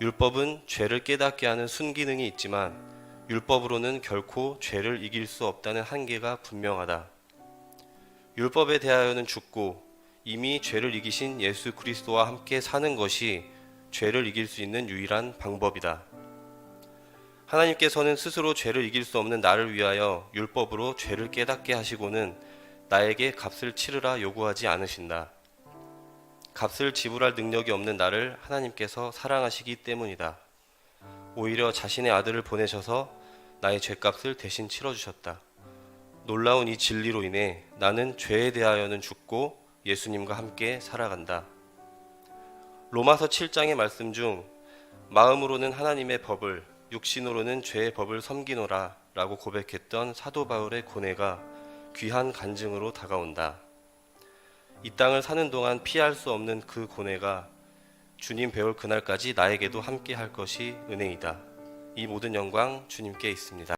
율법은 죄를 깨닫게 하는 순기능이 있지만 율법으로는 결코 죄를 이길 수 없다는 한계가 분명하다. 율법에 대하여는 죽고 이미 죄를 이기신 예수 그리스도와 함께 사는 것이 죄를 이길 수 있는 유일한 방법이다. 하나님께서는 스스로 죄를 이길 수 없는 나를 위하여 율법으로 죄를 깨닫게 하시고는 나에게 값을 치르라 요구하지 않으신다. 값을 지불할 능력이 없는 나를 하나님께서 사랑하시기 때문이다. 오히려 자신의 아들을 보내셔서 나의 죄값을 대신 치러주셨다. 놀라운 이 진리로 인해 나는 죄에 대하여는 죽고 예수님과 함께 살아간다. 로마서 7장의 말씀 중 마음으로는 하나님의 법을 육신으로는 죄의 법을 섬기노라 라고 고백했던 사도 바울의 고뇌가 귀한 간증으로 다가온다. 이 땅을 사는 동안 피할 수 없는 그 고뇌가 주님 배울 그날까지 나에게도 함께 할 것이 은혜이다. 이 모든 영광 주님께 있습니다.